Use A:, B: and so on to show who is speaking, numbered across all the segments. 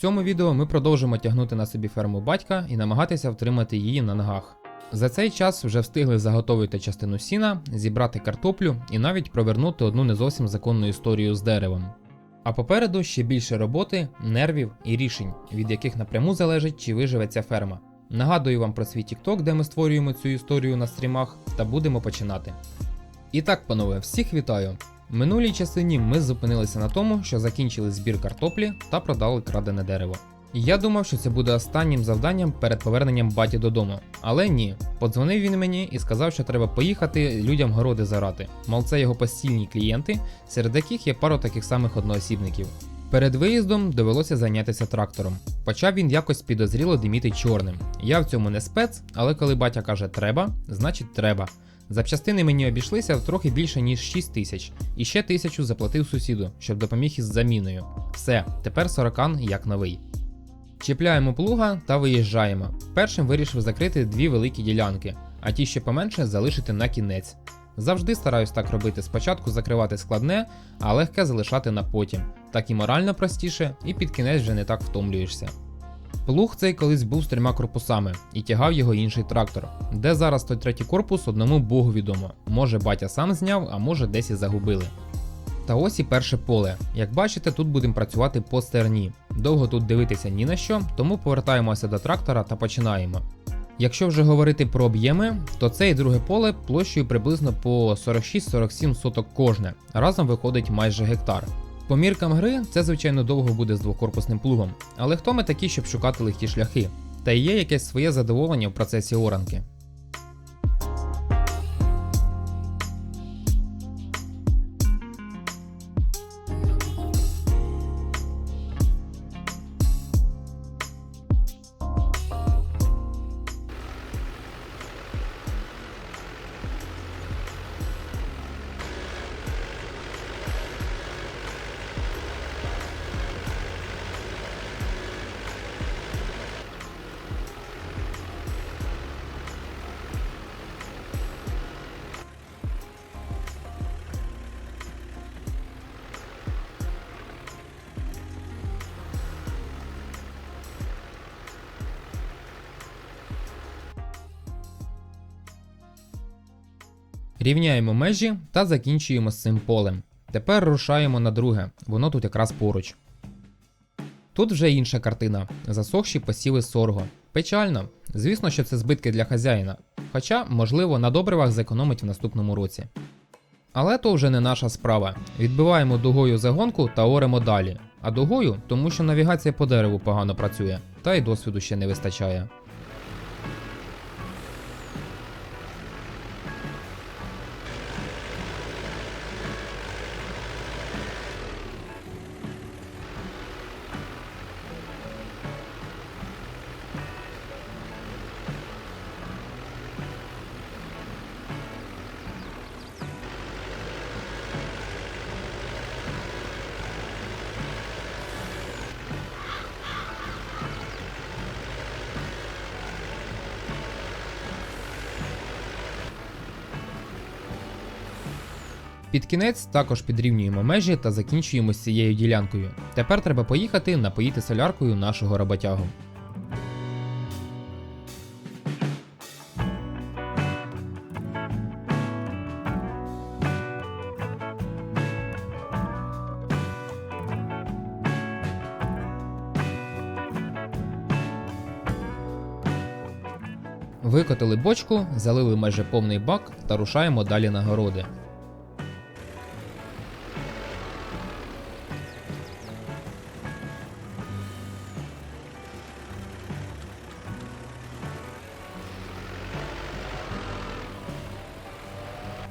A: цьому відео ми продовжимо тягнути на собі ферму батька і намагатися втримати її на ногах. За цей час вже встигли заготовити частину сіна, зібрати картоплю і навіть провернути одну не зовсім законну історію з деревом. А попереду ще більше роботи, нервів і рішень, від яких напряму залежить, чи виживе ця ферма. Нагадую вам про свій TikTok, де ми створюємо цю історію на стрімах, та будемо починати. І так, панове, всіх вітаю! Минулій частині ми зупинилися на тому, що закінчили збір картоплі та продали крадене дерево. Я думав, що це буде останнім завданням перед поверненням баті додому. Але ні, подзвонив він мені і сказав, що треба поїхати людям городи зарати. Мов це його постійні клієнти, серед яких є пару таких самих одноосібників. Перед виїздом довелося зайнятися трактором. Почав він якось підозріло диміти чорним. Я в цьому не спец, але коли батя каже треба, значить треба. Запчастини мені обійшлися трохи більше ніж 6 тисяч, і ще тисячу заплатив сусіду, щоб допоміг із заміною. Все, тепер сорокан як новий. Чіпляємо плуга та виїжджаємо. Першим вирішив закрити дві великі ділянки, а ті, що поменше, залишити на кінець. Завжди стараюсь так робити: спочатку закривати складне, а легке залишати на потім. Так і морально простіше, і під кінець вже не так втомлюєшся. Плуг цей колись був з трьома корпусами і тягав його інший трактор. Де зараз той третій корпус, одному богу відомо. Може батя сам зняв, а може десь і загубили. Та ось і перше поле. Як бачите, тут будемо працювати по стерні. Довго тут дивитися ні на що, тому повертаємося до трактора та починаємо. Якщо вже говорити про об'єми, то це і друге поле площею приблизно по 46-47 соток кожне. Разом виходить майже гектар. По міркам гри це звичайно довго буде з двокорпусним плугом, але хто ми такі, щоб шукати легкі шляхи? Та й є якесь своє задоволення в процесі оранки. Рівняємо межі та закінчуємо з цим полем. Тепер рушаємо на друге, воно тут якраз поруч. Тут вже інша картина: засохші посіви сорго. Печально, звісно, що це збитки для хазяїна, хоча, можливо, на добривах зекономить в наступному році. Але то вже не наша справа. Відбиваємо дугою загонку та оремо далі. А дугою, тому що навігація по дереву погано працює, та й досвіду ще не вистачає. Під кінець також підрівнюємо межі та закінчуємо з цією ділянкою. Тепер треба поїхати напоїти соляркою нашого роботягу. Викотили бочку, залили майже повний бак та рушаємо далі на городи.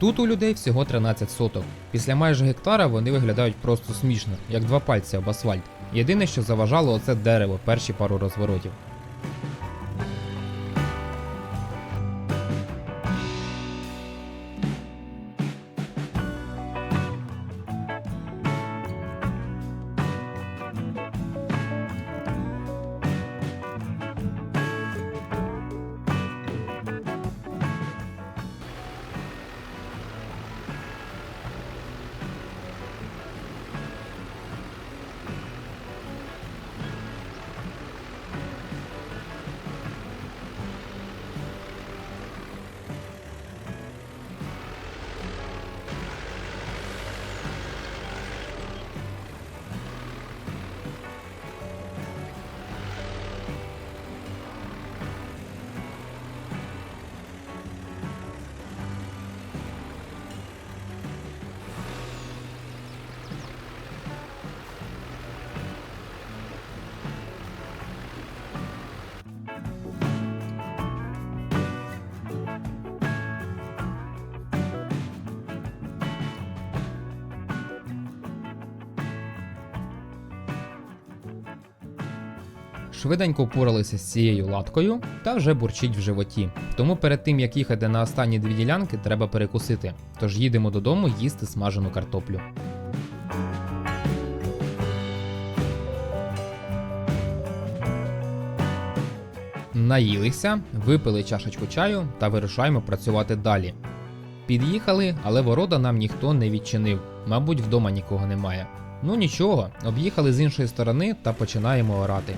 A: Тут у людей всього 13 соток. Після майже гектара вони виглядають просто смішно, як два пальці об асфальт. Єдине, що заважало, оце дерево перші пару розворотів. Швиденько впоралися з цією латкою та вже бурчить в животі. Тому перед тим як їхати на останні дві ділянки, треба перекусити. Тож їдемо додому їсти смажену картоплю. Наїлися, випили чашечку чаю та вирушаємо працювати далі. Під'їхали, але ворота нам ніхто не відчинив. Мабуть, вдома нікого немає. Ну нічого, об'їхали з іншої сторони та починаємо орати.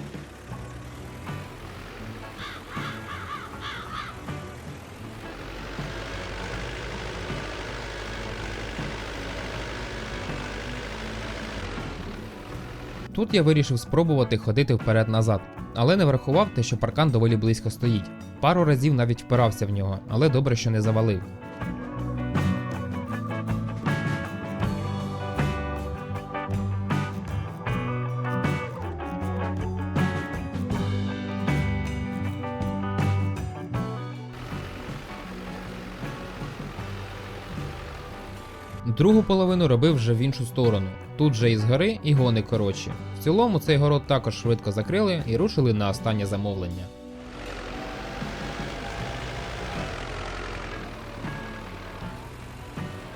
A: Тут я вирішив спробувати ходити вперед-назад, але не врахував те, що паркан доволі близько стоїть. Пару разів навіть впирався в нього, але добре, що не завалив. Другу половину робив вже в іншу сторону. Тут же із гори і гони коротші. В цілому цей город також швидко закрили і рушили на останнє замовлення.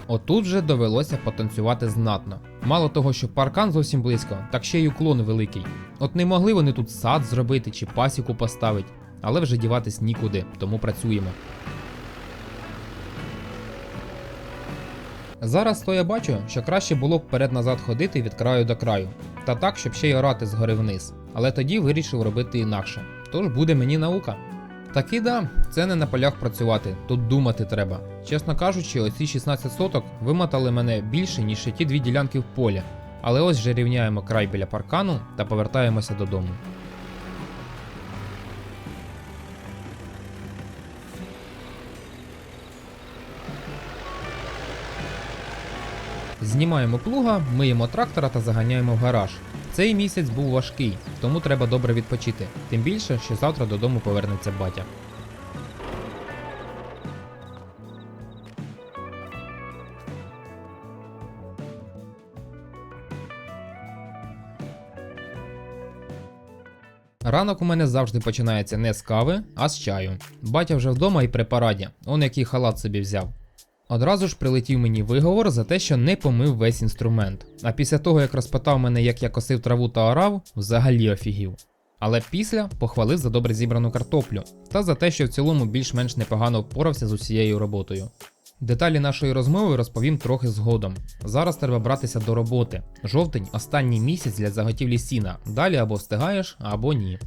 A: Отут же довелося потанцювати знатно. Мало того, що паркан зовсім близько, так ще й уклон великий. От не могли вони тут сад зробити чи пасіку поставити, але вже діватись нікуди, тому працюємо. Зараз то я бачу, що краще було б вперед-назад ходити від краю до краю, та так, щоб ще й орати згори вниз. Але тоді вирішив робити інакше. Тож буде мені наука. Таки да, це не на полях працювати, тут думати треба. Чесно кажучи, оці 16 соток вимотали мене більше, ніж ті дві ділянки в полі. Але ось вже рівняємо край біля паркану та повертаємося додому. Знімаємо плуга, миємо трактора та заганяємо в гараж. Цей місяць був важкий, тому треба добре відпочити. Тим більше, що завтра додому повернеться батя. Ранок у мене завжди починається не з кави, а з чаю. Батя вже вдома і при параді, он який халат собі взяв. Одразу ж прилетів мені виговор за те, що не помив весь інструмент. А після того, як розпитав мене, як я косив траву та орав, взагалі офігів. Але після похвалив за добре зібрану картоплю та за те, що в цілому більш-менш непогано впорався з усією роботою. Деталі нашої розмови розповім трохи згодом. Зараз треба братися до роботи. Жовтень останній місяць для заготівлі сіна. Далі або встигаєш, або ні.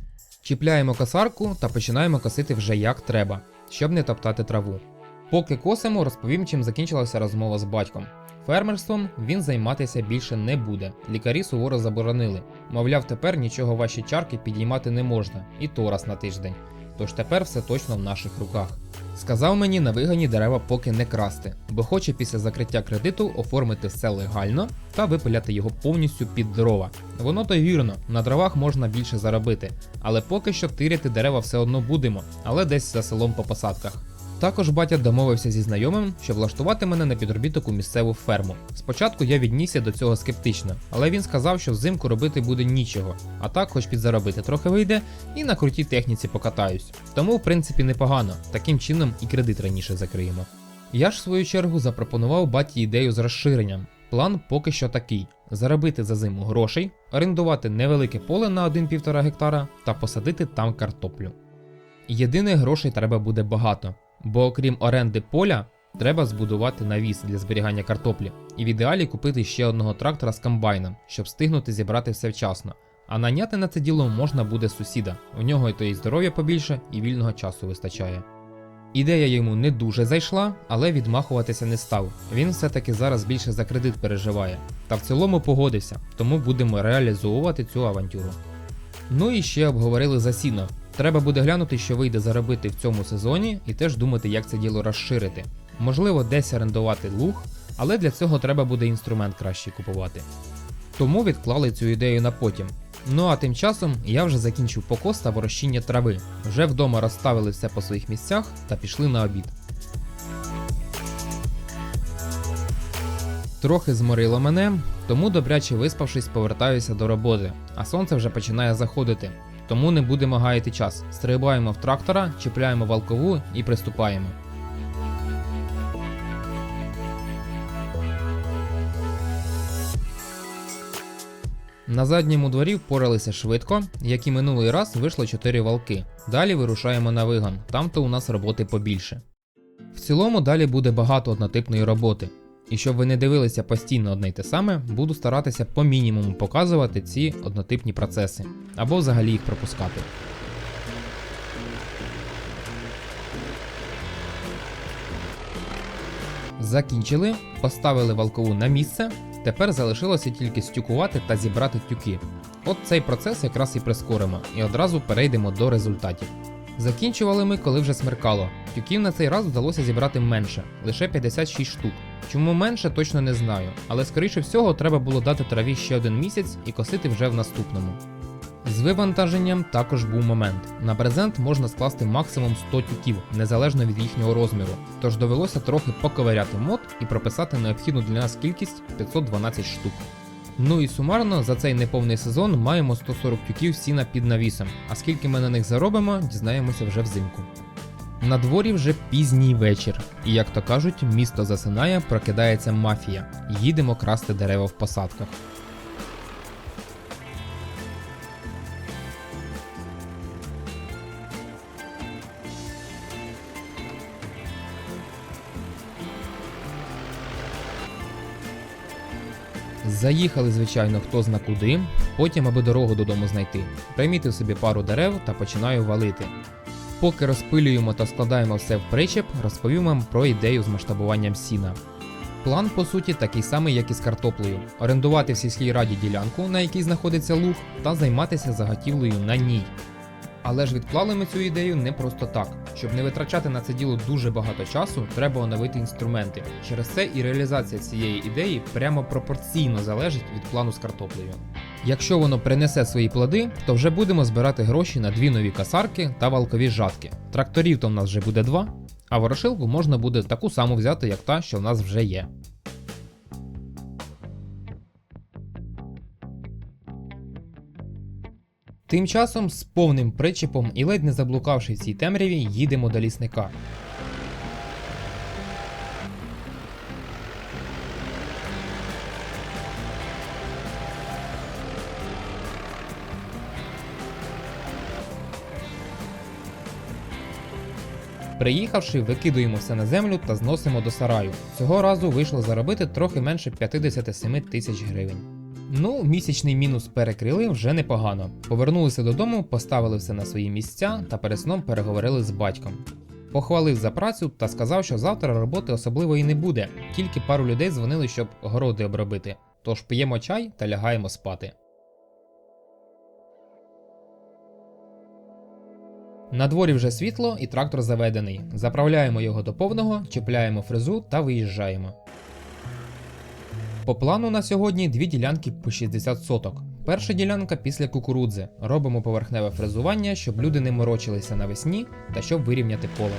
A: Чіпляємо косарку та починаємо косити вже як треба, щоб не топтати траву. Поки косимо, розповім, чим закінчилася розмова з батьком. Фермерством він займатися більше не буде. Лікарі суворо заборонили. Мовляв, тепер нічого ваші чарки підіймати не можна, і то раз на тиждень. Тож тепер все точно в наших руках. Сказав мені на вигані дерева поки не красти, бо хоче після закриття кредиту оформити все легально та випиляти його повністю під дрова. Воно то вірно, на дровах можна більше заробити, але поки що тиряти дерева все одно будемо, але десь за селом по посадках. Також батя домовився зі знайомим, що влаштувати мене на підробіток у місцеву ферму. Спочатку я віднісся до цього скептично, але він сказав, що взимку робити буде нічого, а так хоч підзаробити трохи вийде і на крутій техніці покатаюсь. Тому, в принципі, непогано, таким чином і кредит раніше закриємо. Я ж в свою чергу запропонував баті ідею з розширенням. План поки що такий: заробити за зиму грошей, орендувати невелике поле на 1,5 гектара та посадити там картоплю. Єдине грошей треба буде багато, бо окрім оренди поля, треба збудувати навіс для зберігання картоплі, і в ідеалі купити ще одного трактора з комбайном, щоб встигнути зібрати все вчасно. А наняти на це діло можна буде сусіда. У нього і то і здоров'я побільше, і вільного часу вистачає. Ідея йому не дуже зайшла, але відмахуватися не став. Він все-таки зараз більше за кредит переживає. Та в цілому погодився, тому будемо реалізовувати цю авантюру. Ну і ще обговорили за сіно. Треба буде глянути, що вийде заробити в цьому сезоні, і теж думати, як це діло розширити. Можливо, десь орендувати луг, але для цього треба буде інструмент краще купувати. Тому відклали цю ідею на потім. Ну а тим часом я вже закінчив покос та ворощіння трави. Вже вдома розставили все по своїх місцях та пішли на обід. Трохи зморило мене, тому добряче виспавшись, повертаюся до роботи, а сонце вже починає заходити. Тому не будемо гаяти час. Стрибаємо в трактора, чіпляємо валкову і приступаємо. На задньому дворі впоралися швидко, як і минулий раз вийшло 4 валки. Далі вирушаємо на вигон, там то у нас роботи побільше. В цілому далі буде багато однотипної роботи. І щоб ви не дивилися постійно одне й те саме, буду старатися по мінімуму показувати ці однотипні процеси, або взагалі їх пропускати. Закінчили, поставили валкову на місце. Тепер залишилося тільки стюкувати та зібрати тюки. От цей процес якраз і прискоримо, і одразу перейдемо до результатів. Закінчували ми, коли вже смеркало. Тюків на цей раз вдалося зібрати менше, лише 56 штук. Чому менше, точно не знаю, але скоріше всього треба було дати траві ще один місяць і косити вже в наступному. З вивантаженням також був момент. На презент можна скласти максимум 100 тюків, незалежно від їхнього розміру, тож довелося трохи поковиряти мод і прописати необхідну для нас кількість 512 штук. Ну і сумарно за цей неповний сезон маємо 140 тюків сіна під навісом, а скільки ми на них заробимо, дізнаємося вже взимку. На дворі вже пізній вечір, і як то кажуть, місто засинає, прокидається мафія. Їдемо красти дерева в посадках. Заїхали, звичайно, хто зна куди, потім, аби дорогу додому знайти. Примітив собі пару дерев та починаю валити. Поки розпилюємо та складаємо все в причеп, розповім вам про ідею з масштабуванням сіна. План, по суті, такий самий, як і з картоплею: орендувати в сільській раді ділянку, на якій знаходиться луг, та займатися заготівлею на ній. Але ж відклали ми цю ідею не просто так. Щоб не витрачати на це діло дуже багато часу, треба оновити інструменти. Через це і реалізація цієї ідеї прямо пропорційно залежить від плану з картоплею. Якщо воно принесе свої плоди, то вже будемо збирати гроші на дві нові касарки та валкові жатки. Тракторів то в нас вже буде два, а ворошилку можна буде таку саму взяти, як та, що в нас вже є. Тим часом з повним причепом і ледь не заблукавши в цій темряві, їдемо до лісника. Приїхавши, викидуємо все на землю та зносимо до сараю. Цього разу вийшло заробити трохи менше 57 тисяч гривень. Ну, місячний мінус перекрили вже непогано. Повернулися додому, поставили все на свої місця та перед сном переговорили з батьком. Похвалив за працю та сказав, що завтра роботи особливо і не буде, тільки пару людей дзвонили, щоб городи обробити. Тож п'ємо чай та лягаємо спати. На дворі вже світло і трактор заведений. Заправляємо його до повного, чіпляємо фрезу та виїжджаємо. По плану на сьогодні дві ділянки по 60 соток. Перша ділянка після кукурудзи. Робимо поверхневе фрезування, щоб люди не морочилися навесні та щоб вирівняти поле.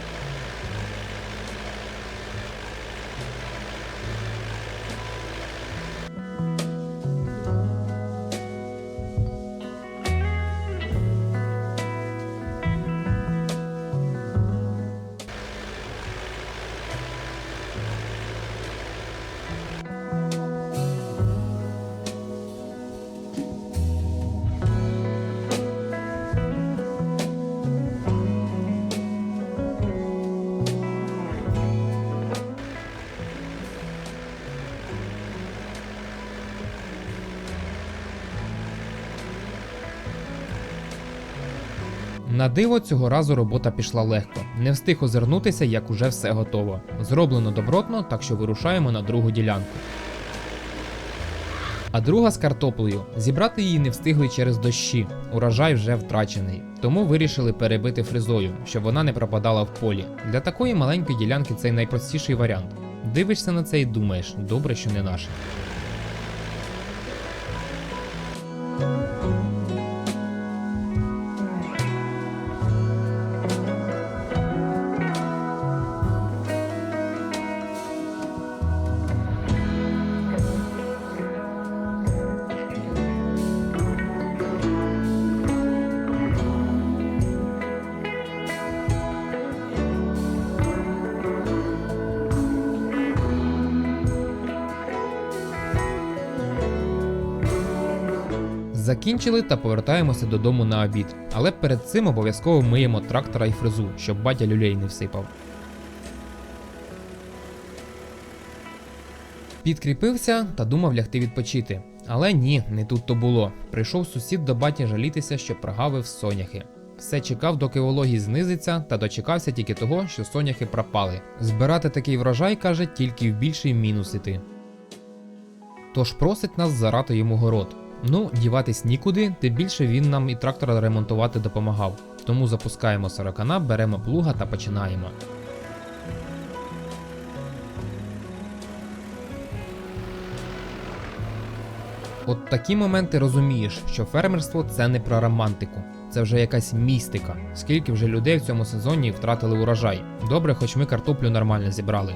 A: На диво цього разу робота пішла легко. Не встиг озирнутися, як уже все готово. Зроблено добротно, так що вирушаємо на другу ділянку. А друга з картоплею. Зібрати її не встигли через дощі. Урожай вже втрачений. Тому вирішили перебити фрезою, щоб вона не пропадала в полі. Для такої маленької ділянки це найпростіший варіант. Дивишся на це і думаєш, добре, що не наше. Закінчили та повертаємося додому на обід. Але перед цим обов'язково миємо трактора і фрезу, щоб батя люлей не всипав. Підкріпився та думав лягти відпочити. Але ні, не тут то було. Прийшов сусід до баті жалітися, що прогавив соняхи. Все чекав, доки вологість знизиться, та дочекався тільки того, що соняхи пропали. Збирати такий врожай, каже, тільки в більший мінус іти. Тож просить нас зарати йому город. Ну, діватись нікуди, тим більше він нам і трактора ремонтувати допомагав. Тому запускаємо сорокана, беремо плуга та починаємо. От такі моменти розумієш, що фермерство це не про романтику, це вже якась містика. Скільки вже людей в цьому сезоні втратили урожай. Добре, хоч ми картоплю нормально зібрали.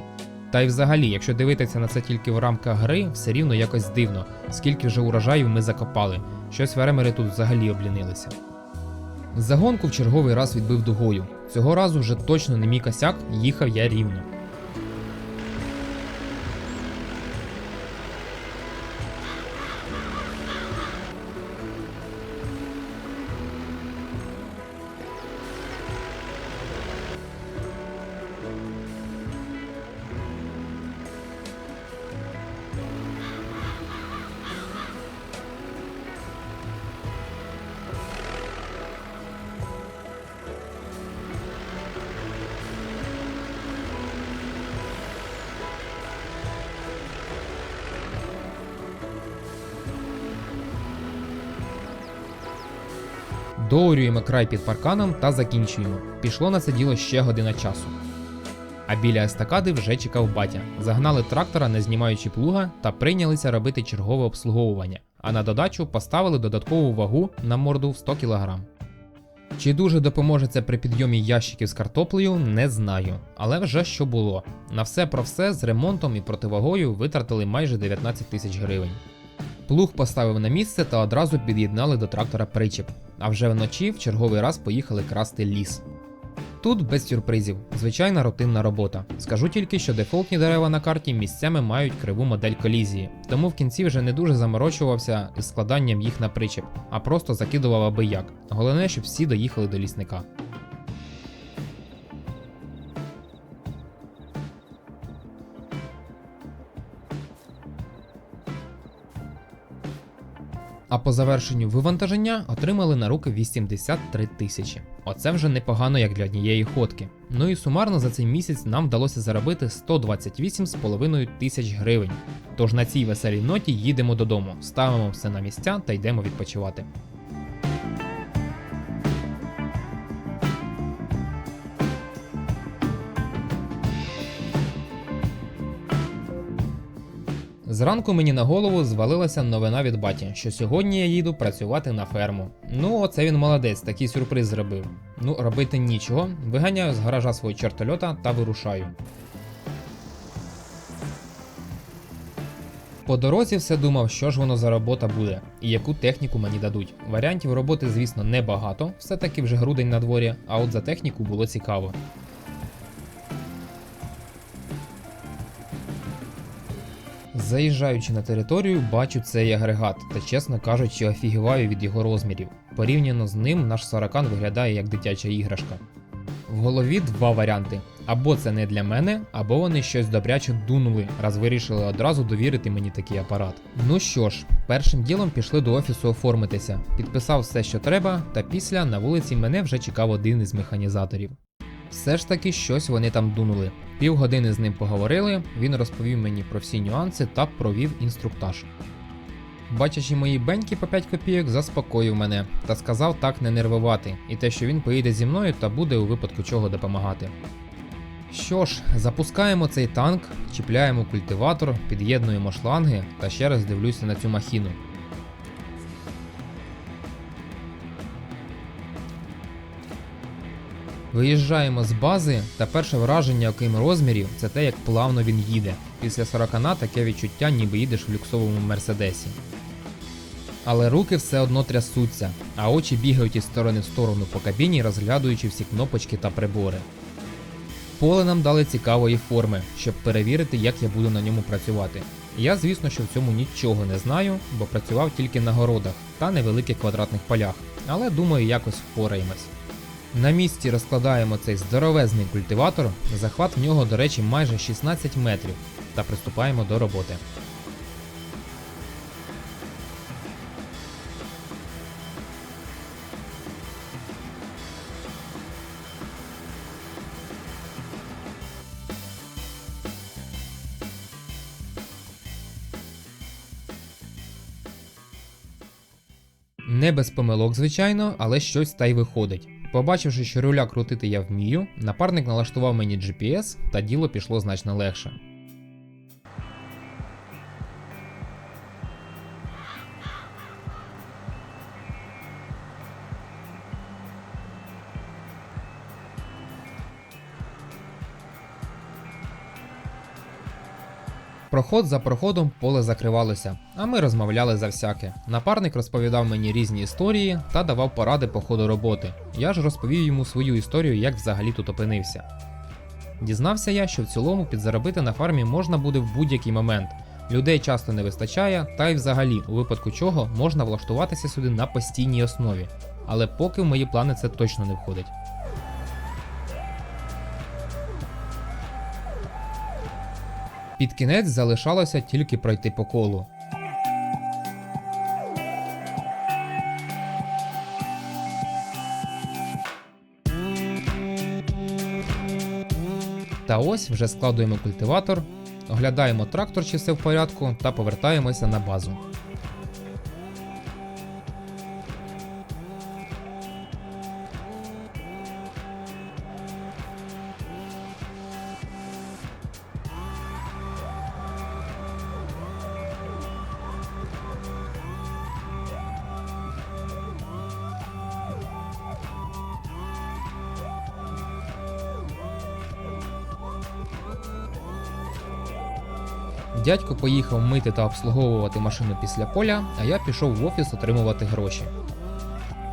A: Та й взагалі, якщо дивитися на це тільки в рамках гри, все рівно якось дивно, скільки вже урожаїв ми закопали. Щось фермери тут взагалі облінилися. Загонку в черговий раз відбив дугою. Цього разу вже точно не мій косяк, їхав я рівно. Доурюємо край під парканом та закінчуємо. Пішло на це діло ще година часу. А біля естакади вже чекав батя. Загнали трактора, не знімаючи плуга, та прийнялися робити чергове обслуговування. А на додачу поставили додаткову вагу на морду в 100 кг. Чи дуже допоможе це при підйомі ящиків з картоплею, не знаю. Але вже що було. На все про все з ремонтом і противагою витратили майже 19 тисяч гривень. Плуг поставив на місце та одразу під'єднали до трактора причеп. А вже вночі в черговий раз поїхали красти ліс. Тут без сюрпризів, звичайна рутинна робота. Скажу тільки, що дефолтні дерева на карті місцями мають криву модель колізії, тому в кінці вже не дуже заморочувався із складанням їх на причеп, а просто закидував аби як. Головне, щоб всі доїхали до лісника. А по завершенню вивантаження отримали на руки 83 тисячі. Оце вже непогано як для однієї ходки. Ну і сумарно за цей місяць нам вдалося заробити 128,5 тисяч гривень. Тож на цій веселій ноті їдемо додому, ставимо все на місця та йдемо відпочивати. Зранку мені на голову звалилася новина від баті, що сьогодні я їду працювати на ферму. Ну, оце він молодець, такий сюрприз зробив. Ну, робити нічого, виганяю з гаража свого чертольота та вирушаю. По дорозі все думав, що ж воно за робота буде і яку техніку мені дадуть. Варіантів роботи, звісно, небагато, все-таки вже грудень на дворі, а от за техніку було цікаво. Заїжджаючи на територію, бачу цей агрегат та, чесно кажучи, офігіваю від його розмірів. Порівняно з ним, наш саракан виглядає як дитяча іграшка. В голові два варіанти: або це не для мене, або вони щось добряче дунули, раз вирішили одразу довірити мені такий апарат. Ну що ж, першим ділом пішли до офісу оформитися, підписав все, що треба, та після на вулиці мене вже чекав один із механізаторів. Все ж таки щось вони там дунули. Півгодини з ним поговорили, він розповів мені про всі нюанси та провів інструктаж. Бачачи мої беньки по 5 копійок, заспокоїв мене та сказав так не нервувати, і те, що він поїде зі мною та буде у випадку чого допомагати. Що ж, запускаємо цей танк, чіпляємо культиватор, під'єднуємо шланги та ще раз дивлюся на цю махіну. Виїжджаємо з бази, та перше враження, окрім розмірів, це те, як плавно він їде. Після 40 на таке відчуття, ніби їдеш в люксовому мерседесі. Але руки все одно трясуться, а очі бігають із сторони в сторону по кабіні, розглядуючи всі кнопочки та прибори. Поле нам дали цікавої форми, щоб перевірити, як я буду на ньому працювати. Я, звісно, що в цьому нічого не знаю, бо працював тільки на городах та невеликих квадратних полях, але думаю, якось впораємось. На місці розкладаємо цей здоровезний культиватор, захват в нього, до речі, майже 16 метрів, та приступаємо до роботи. Не без помилок, звичайно, але щось та й виходить. Побачивши, що руля крутити я вмію, напарник налаштував мені GPS, та діло пішло значно легше. Проход за проходом поле закривалося, а ми розмовляли за всяке. Напарник розповідав мені різні історії та давав поради по ходу роботи. Я ж розповів йому свою історію, як взагалі тут опинився. Дізнався я, що в цілому підзаробити на фармі можна буде в будь-який момент. Людей часто не вистачає, та й взагалі, у випадку чого можна влаштуватися сюди на постійній основі. Але поки в мої плани це точно не входить. Під кінець залишалося тільки пройти по колу. Та ось вже складуємо культиватор, оглядаємо трактор, чи все в порядку, та повертаємося на базу. Дядько поїхав мити та обслуговувати машину після поля, а я пішов в офіс отримувати гроші.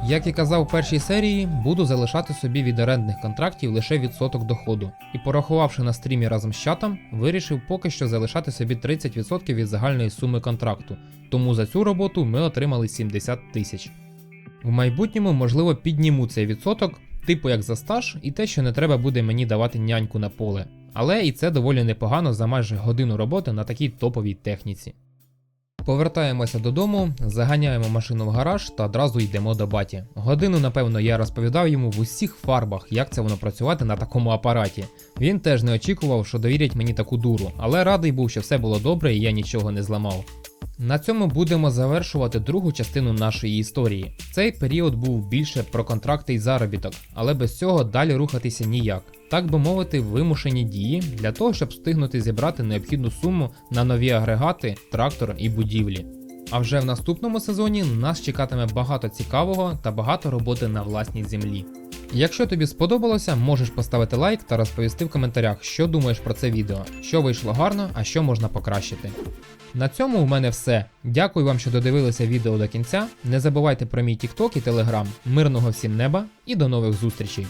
A: Як і казав в першій серії, буду залишати собі від орендних контрактів лише відсоток доходу. І порахувавши на стрімі разом з чатом, вирішив поки що залишати собі 30% від загальної суми контракту. Тому за цю роботу ми отримали 70 тисяч. В майбутньому, можливо, підніму цей відсоток, типу як за стаж, і те, що не треба буде мені давати няньку на поле. Але і це доволі непогано за майже годину роботи на такій топовій техніці. Повертаємося додому, заганяємо машину в гараж та одразу йдемо до баті. Годину, напевно, я розповідав йому в усіх фарбах, як це воно працювати на такому апараті. Він теж не очікував, що довірять мені таку дуру, але радий був, що все було добре і я нічого не зламав. На цьому будемо завершувати другу частину нашої історії. Цей період був більше про контракти й заробіток, але без цього далі рухатися ніяк. Так би мовити, вимушені дії для того, щоб встигнути зібрати необхідну суму на нові агрегати, трактор і будівлі. А вже в наступному сезоні нас чекатиме багато цікавого та багато роботи на власній землі. Якщо тобі сподобалося, можеш поставити лайк та розповісти в коментарях, що думаєш про це відео, що вийшло гарно, а що можна покращити. На цьому у мене все. Дякую вам, що додивилися відео до кінця. Не забувайте про мій TikTok і Telegram. Мирного всім неба і до нових зустрічей!